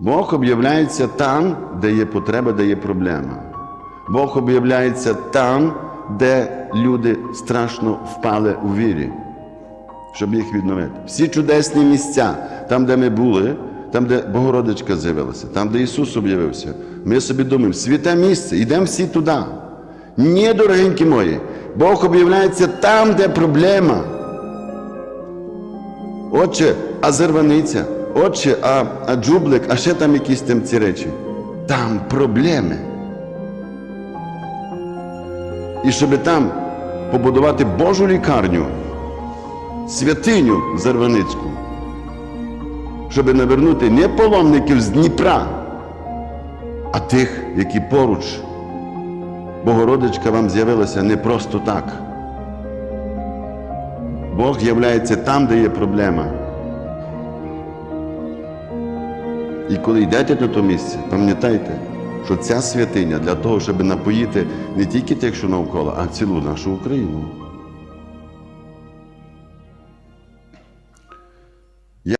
Бог об'являється там, де є потреба, де є проблема. Бог об'являється там, де люди страшно впали у вірі, щоб їх відновити. Всі чудесні місця, там, де ми були, там, де Богородичка з'явилася, там, де Ісус об'явився. Ми собі думаємо, святе місце, йдемо всі туди. Ні, дорогенькі мої, Бог об'являється там, де проблема. Отче, а зерваниця, отче, а, а джублик, а ще там якісь там ці речі. Там проблеми. І щоб там побудувати Божу лікарню, святиню Зарваницьку, щоб навернути не паломників з Дніпра, а тих, які поруч. Богородичка вам з'явилася не просто так. Бог являється там, де є проблема. І коли йдете до то місця, пам'ятайте, що ця святиня для того, щоб напоїти не тільки тих, що навколо, а цілу нашу Україну.